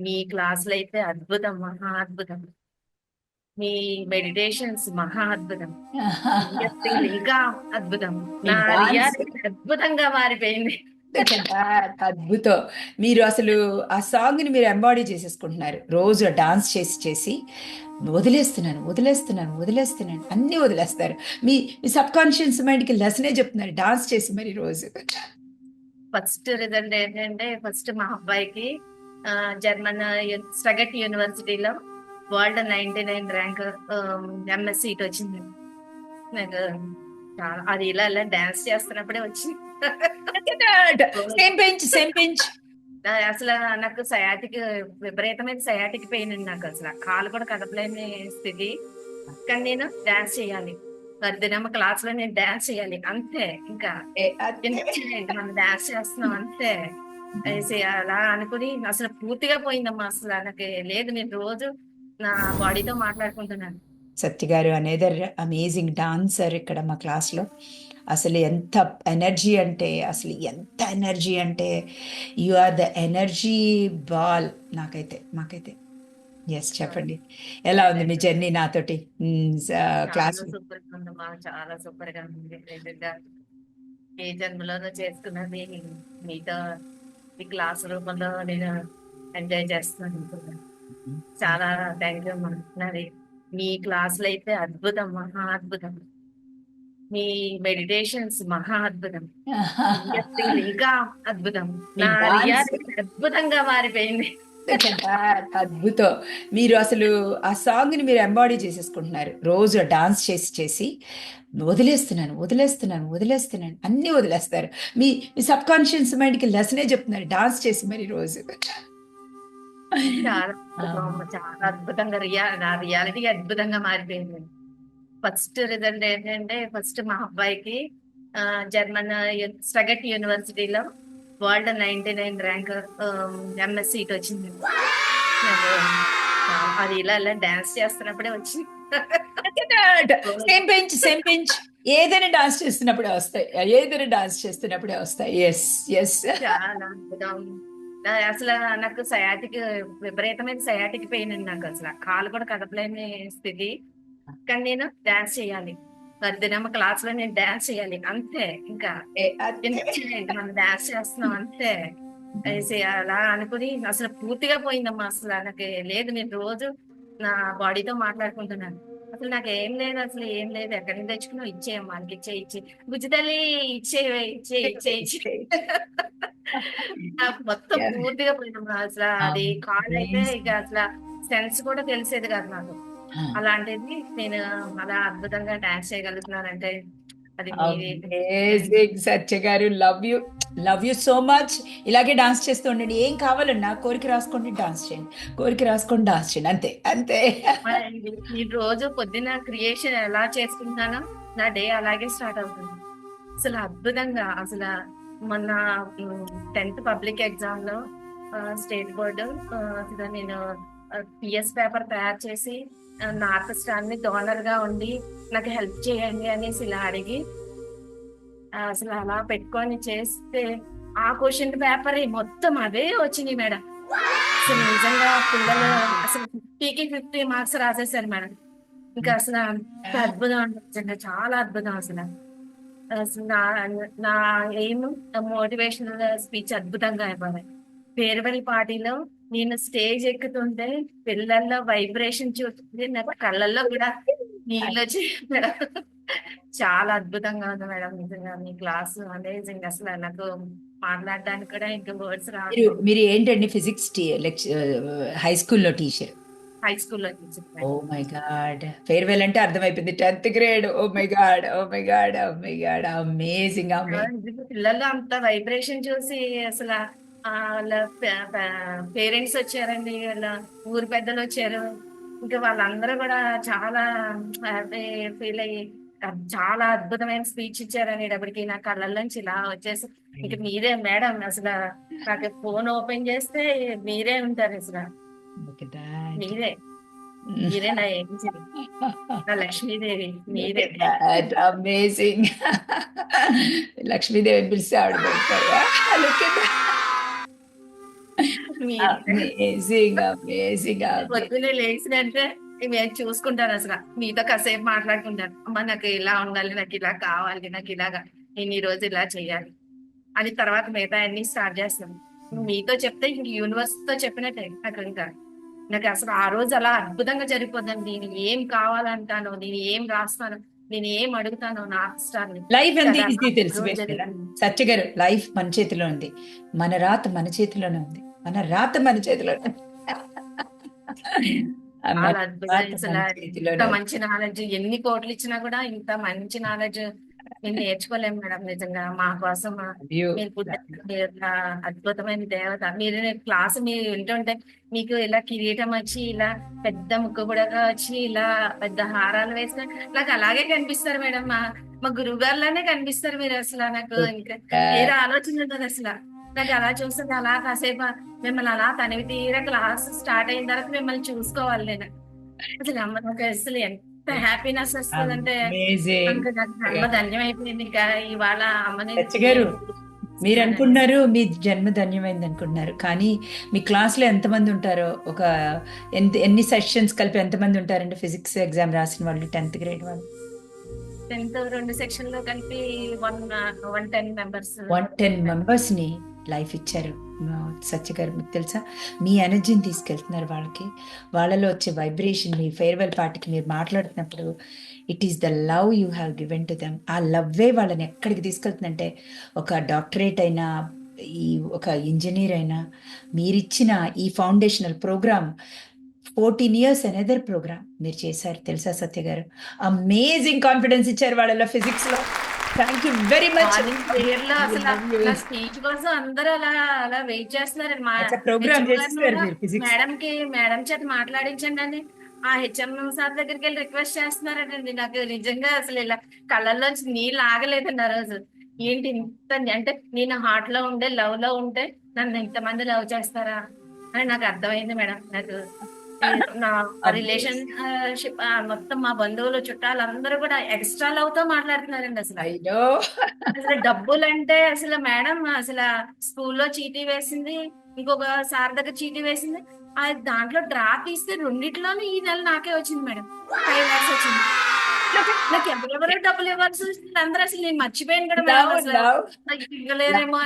మీ క్లాసులు అయితే అద్భుతం మహా అద్భుతం. మీ మెడిటేషన్స్ మహా అద్భుతం. ఇంకా అద్భుతం. నా రియాలిటీ అద్భుతంగా మారిపోయింది. అద్భుతం. మీరు అసలు ఆ సాంగ్ని మీరు ఎంబాడీ చేసేసుకుంటున్నారు. రోజు డాన్స్ చేసి చేసి వదిలేస్తున్నాను వదిలేస్తున్నాను వదిలేస్తున్నాను అన్ని వదిలేస్తారు. మీ మీ సబ్ కాన్షియస్ మైండ్కి లెసనే చెప్తున్నారు డాన్స్ చేసి మరి రోజు. ఫస్ట్ రిజల్ట్ ఏంటంటే ఫస్ట్ మా అబ్బాయికి జర్మన్ స్టగట్ యూనివర్సిటీలో world ninety nine rank MS seat వచ్చింది. నాకు అది ఇలా ఇలా డాన్స్ చేస్తున్నప్పుడే వచ్చింది. సేమ్ పెంచ్ సేమ్ పెంచ్ నా- అసలు నాకు సయాటిక్ విపరీతమైన సయాటిక్ పెయిన్ ఉంది నాకు అసలు. కాలు కూడా కదపలేని స్థితి. కానీ నేను డాన్స్ చేయాలి. దినమ్మ క్లాస్లో నేను డాన్స్ చేయాలి. అంతే. ఇంకా? మనం డాన్స్ చేస్తున్నాం అంతే. అలా అనుకుని అసలు పూర్తిగా పోయిందమ్మా. అసలు నాకు లేదు నేను రోజు నా బాడీతో మాట్లాడుకుంటున్నాను. సత్య గారు అనేది అమేజింగ్ డాన్సర్ ఇక్కడ మా క్లాస్లో. అసలు ఎంత ఎనర్జీ అంటే అసలు ఎంత ఎనర్జీ అంటే you are the energy ball నాకైతే మాకైతే. ఎస్ చెప్పండి. ఎలా ఉంది మీ జర్నీ నాతోటి? క్లాస్ చాలా సూపర్గా ఉంది. ఏ జన్మలోనూ చేసుకున్నది మీతో ఈ క్లాస్ రూపంలో నేను ఎంజాయ్ చేస్తున్నాను ఇప్పుడు. చాలా థ్యాంక్ యూ అమ్మా. నాది మీ క్లాసులు అయితే అద్భుతం మహా అద్భుతం. మీ మెడిటేషన్స్ మహా అద్భుతం. ఇంకా అద్భుతం. నా అద్భుతంగా మారిపోయింది. అద్భుతం. మీరు అసలు ఆ సాంగ్ని మీరు ఎంబాడీ చేసేసుకుంటున్నారు. రోజు డాన్స్ చేసి చేసి వదిలేస్తున్నాను వదిలేస్తున్నాను వదిలేస్తున్నాను అన్ని వదిలేస్తారు. మీ మీ సబ్ కాన్షియస్ మైండ్కి లెసనే చెప్తున్నారు డాన్స్ చేసి మరి రోజు. చాలా అద్భుతంగా రియా నా రియాలిటీ అద్భుతంగా మారిపోయింది. ఫస్ట్ రిజల్ట్ ఏంటంటే ఫస్ట్ మా అబ్బాయికి జర్మన్ స్టగట్ యూనివర్సిటీలో world ninety nine rank MS seat వచ్చింది. అది ఇలా ఇలా డాన్స్ చేస్తున్నప్పుడే వచ్చింది. సేమ్ పెంచ్ సేమ్ పెంచ్ ఏదైనా డాన్స్ చేస్తున్నప్పుడే వస్తాయి. ఏదైనా డాన్స్ చేస్తున్నప్పుడే వస్తాయి. ఎస్ ఎస్ అసలు నాకు సయాటిక్ విపరీతమైన సయాటిక్ పెయిన్ నాకు అసలు. కాలు కూడా కదపలేని స్థితి. కానీ నేను డాన్స్ చేయాలి. దినమ్మ క్లాస్లో నేను డాన్స్ చేయాలి. అంతే. ఇంకా? మనం డాన్స్ చేస్తున్నాం. అంతే. అలా అనుకుని అసలు పూర్తిగా పోయిందమ్మా. అసలు నాకు లేదు. నేను రోజు నా బాడీతో మాట్లాడుకుంటున్నాను. అసలు నాకు ఏం లేదు. అసలు ఏం లేదు. ఎక్కడి నుంచి తెచ్చుకున్నావు? ఇచ్చేయమ్మా మనకి ఇచ్చే ఇచ్చే. బుజ్జి తల్లి ఇచ్చే ఇచ్చే ఇచ్చే ఇచ్చే. నాకు మొత్తం. పూర్తిగా పోయిందమ్మా. అసలు అది కాల్ అయితే ఇక అసలు సెన్స్ కూడా తెలిసేది కాదు నాకు. అలాంటిది నేను అలా అద్భుతంగా dance చేయగలుగుతున్నానంటే Satya garu love you love you so much ఇలాగే డాన్స్ చేస్తూ ఉండండి. ఏం కావాలన్నా కోరిక రాసుకోండి డాన్స్ చేయండి. కోరిక రాసుకోండి డాన్స్ చేయండి. అంతే అంతే. ఈ రోజు పొద్దున క్రియేషన్ ఎలా చేసుకుంటానో నా డే అలాగే స్టార్ట్ అవుతుంది. అసలు అద్భుతంగా అసలు మొన్న టెన్త్ పబ్లిక్ ఎగ్జామ్లో స్టేట్ బోర్డు నేను పిఎస్ పేపర్ తయారు చేసి నార్త్ స్టార్ని డోనర్గా ఉండి నాకు హెల్ప్ చేయండి అనేసి ఇలా అడిగి అసలు అలా పెట్టుకొని చేస్తే ఆ క్వశ్చన్ పేపర్ మొత్తం అవే వచ్చినాయి మేడం. అసలు నిజంగా పిల్లలు అసలు ఫిఫ్టీకి ఫిఫ్టీ మార్క్స్ రాసేసారు మేడం. ఇంకా అసలు అద్భుతం నిజంగా చాలా అద్భుతం అసలు. అసలు నా నా ఎయిమ్ మోటివేషనల్ స్పీచ్ అద్భుతంగా అయిపోయింది ఫేర్వెల్ పార్టీలో నేను స్టేజ్ ఎక్కుతుంటే పిల్లల్లో వైబ్రేషన్ చూస్తుంది నాకు కళ్ళల్లో కూడా నీళ్ళు వచ్చి మేడం చాలా అద్భుతంగా ఉంది మేడం. నిజంగా మీ క్లాస్ అమేజింగ్. అసలు నాకు మాట్లాడడానికి కూడా ఇంకా వర్డ్స్ రావు. మీరు ఏంటండి ఫిజిక్స్ హై స్కూల్లో టీచర్ హై స్కూల్లో teacher oh my God farewell అంటే అర్థమైపోయింది. Tenth grade oh my God oh my God oh my God amazing పిల్లలు అంత వైబ్రేషన్ చూసి అసలు వాళ్ళ పేరెంట్స్ వచ్చారండి వాళ్ళ ఊరు పెద్దలు వచ్చారు. ఇంకా వాళ్ళందరూ కూడా చాలా హ్యాపీ ఫీల్ అయ్యి చాలా అద్భుతమైన స్పీచ్ ఇచ్చారు అనేటప్పటికి నా కళ్ళల్లోంచి ఇలా వచ్చేసి. ఇంక మీరే మేడం అసలు నాకు ఫోన్ ఓపెన్ చేస్తే మీరే ఉంటారు అసలు. మీరే. మీరే నా నా లక్ష్మీదేవి మీరే. అమేజింగ్. లక్ష్మీదేవి పిలిస్తే ఆవిడ పొద్దున్నే లేచినంటే మేము చూసుకుంటాను అసలు. మీతో కాసేపు మాట్లాడుకుంటాను అమ్మ నాకు ఇలా ఉండాలి నాకు ఇలా కావాలి నాకు ఇలాగా. నేను ఈ రోజు ఇలా చేయాలి. అని తర్వాత మిగతా అన్ని స్టార్ట్ చేస్తాను మీతో చెప్తే ఇంక యూనివర్స్తో చెప్పినట్టే నాకు ఇంకా నాకు అసలు ఆ రోజు అలా అద్భుతంగా జరిగిపోద్దండి నేను ఏం కావాలంటానో నేను ఏం రాస్తానో నేను ఏం అడుగుతానో నా స్టార్ని లైఫ్ ఎంత ఈజీ తెలుసు. సత్య గారు లైఫ్ మన చేతిలో ఉంది. మన రాత మన చేతిలోనే ఉంది. మన రాత మన ఇంత ఉంది. మంచి నాలెడ్జ్ ఎన్ని కోట్లు ఇచ్చినా కూడా ఇంత మంచి నాలెడ్జ్ మేము నేర్చుకోలేము మేడం నిజంగా. మా కోసం అద్భుతమైన దేవత. మీరు క్లాస్ మీరు వింటుంటే మీకు ఇలా కిరీటం వచ్చి ఇలా పెద్ద ముక్కు కూడా వచ్చి ఇలా పెద్ద హారాలు వేసిన నాకు అలాగే కనిపిస్తారు మేడం. మా మా గురువు గారిలానే కనిపిస్తారు మీరు అసలు. నాకు ఇంకా వేరే ఆలోచన ఉండదు అసలు. నాకు అలా చూస్తే అలా కాసేపు మిమ్మల్ని అలా తనివి తీరా క్లాస్ స్టార్ట్ అయిన తర్వాత మిమ్మల్ని చూసుకోవాలి నేను. అసలు అమ్మ నాకు అసలు ఎంత హ్యాపీనెస్ వస్తుందంటే Amazing. ఇంకా నాకు జన్మ ధన్యం అయిపోయింది ఇంకా ఇవాళ అమ్మని మీరు అనుకుంటున్నారు మీ జన్మ ధన్యమైంది అనుకుంటున్నారు. కానీ మీ క్లాస్లో ఎంతమంది ఉంటారో ఒక ఎంత ఎన్ని సెషన్స్ కలిపి ఎంతమంది ఉంటారండి ఫిజిక్స్ ఎగ్జామ్ రాసిన వాళ్ళు టెన్త్ గ్రేడ్ వాళ్ళు? టెన్త్ రెండు సెక్షన్లో కలిపి one one ten members one ten మెంబర్స్ని? లైఫ్ ఇచ్చారు. సత్య గారు మీకు తెలుసా? మీ ఎనర్జీని తీసుకెళ్తున్నారు వాళ్ళకి. వాళ్ళలో వచ్చే వైబ్రేషన్ మీ ఫేర్వెల్ పార్టీకి మీరు మాట్లాడుతున్నప్పుడు it is the love you have given to them. ఆ లవ్వే వాళ్ళని ఎక్కడికి తీసుకెళ్తుందంటే ఒక డాక్టరేట్ అయినా ఈ ఒక ఇంజనీర్ అయినా మీరిచ్చిన ఈ foundational program fourteen years another program మీరు చేశారు. తెలుసా సత్య గారు? అమేజింగ్ కాన్ఫిడెన్స్ ఇచ్చారు వాళ్ళలో ఫిజిక్స్లో థ్యాంక్ యూ వెరీ మచ్ అసలు స్పీచ్ కోసం అందరూ అలా అలా వెయిట్ చేస్తున్నారు. మేడం కి మేడం చేత మాట్లాడించండి అని ఆ హెచ్ఎం సార్ దగ్గరికి వెళ్ళి రిక్వెస్ట్ చేస్తున్నారండి నాకు నిజంగా అసలు ఇలా కళ్ళల్లోంచి నీళ్ళు ఆగలేదండి ఆ రోజు. ఏంటి ఇంత అంటే నేను హార్ట్లో ఉండే లవ్లో ఉంటే నన్ను ఇంతమంది లవ్ చేస్తారా? అని నాకు అర్థమైంది మేడం. నాకు నా రిలేషన్ షిప్ మొత్తం మా బంధువులు చుట్టాలు అందరూ కూడా ఎక్స్ట్రా లవ్తో మాట్లాడుతున్నారండి అసలు. అయ్యో. అసలు డబ్బులు అంటే అసలు మేడం అసలు స్కూల్లో చీటీ వేసింది ఇంకొక సార్ దగ్గర చీటీ వేసింది. ఆ దాంట్లో డ్రా తీస్తే రెండిట్లోనే ఈ నెల నాకే వచ్చింది మేడం. ఫైవ్ ల్యాక్స్ వచ్చింది. నాకు- ఎవరెవరో డబ్బులు ఇవ్వాల్సి వచ్చింది అందరూ అసలు నేను మర్చిపోయాను మేడం. నాకు ఇవ్వలేరేమో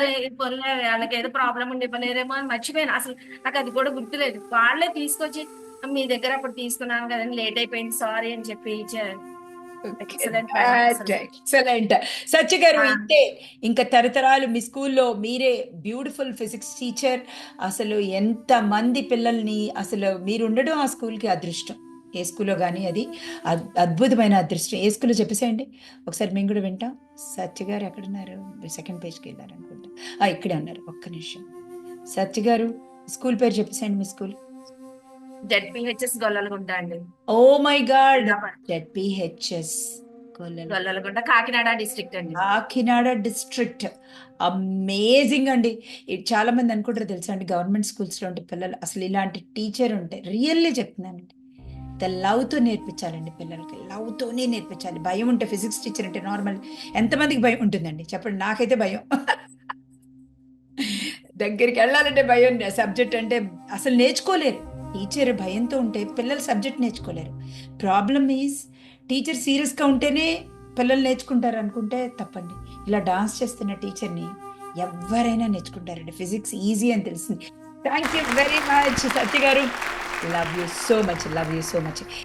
వాళ్ళకి ఏదో ప్రాబ్లం ఉండి ఇవ్వలేరేమో అని మర్చిపోయాను. అసలు నాకు అది కూడా గుర్తులేదు. వాళ్ళే తీసుకొచ్చి మీ దగ్గర అప్పుడు తీసుకున్నాను కదండి లేట్ అయిపోయింది సారీ అని చెప్పి ఇచ్చారు. ఎక్సలెంట్ సత్య గారు Ah. ఇంతే ఇంకా తరతరాలు మీ స్కూల్లో మీరే బ్యూటిఫుల్ ఫిజిక్స్ టీచర్ అసలు ఎంత మంది పిల్లల్ని అసలు మీరు ఉండడం ఆ స్కూల్కి అదృష్టం. ఏ స్కూల్లో కానీ అది అద్- అద్భుతమైన అదృష్టం. ఏ స్కూల్లో చెప్పేసేయండి? ఒకసారి మేము కూడా వింటాం. సత్య గారు ఎక్కడున్నారు? సెకండ్ పేజ్కి వెళ్ళారు అనుకుంటా ఆ, ఇక్కడే ఉన్నారు. ఒక్క నిమిషం. సత్య గారు స్కూల్ పేరు చెప్పేసేయండి మీ స్కూల్. జెడ్పిహెచ్ఎస్ గొల్లలగుంట అండి ఓ my God. ZPHS Gollalagunta Kakinada district అండి కాకినాడ డిస్ట్రిక్ట్. అమేజింగ్ అండి చాలా మంది అనుకుంటారు తెలుసా అండి గవర్నమెంట్ స్కూల్స్లో ఉంటే పిల్లలు అసలు ఇలాంటి టీచర్ ఉంటే రియల్లీ చెప్తున్నానండి. ద లవ్తో నేర్పించాలండి పిల్లలకి. లవ్తోనే నేర్పించాలి. భయం ఉంటే ఫిజిక్స్ టీచర్ అంటే నార్మల్. ఎంతమందికి భయం ఉంటుందండి? చెప్పండి నాకైతే భయం. దగ్గరికి వెళ్ళాలంటే భయం సబ్జెక్ట్ అంటే అసలు నేర్చుకోలేరు. టీచర్ భయంతో ఉంటే పిల్లలు సబ్జెక్ట్ నేర్చుకోలేరు. ప్రాబ్లమ్ ఈజ్ టీచర్ సీరియస్గా ఉంటేనే పిల్లలు నేర్చుకుంటారు అనుకుంటే తప్పండి. ఇలా డాన్స్ చేస్తున్న టీచర్ని ఎవరైనా నేర్చుకుంటారండి. ఫిజిక్స్ ఈజీ అని తెలిసింది. Thank you very much Satya garu. Love you so much love you so much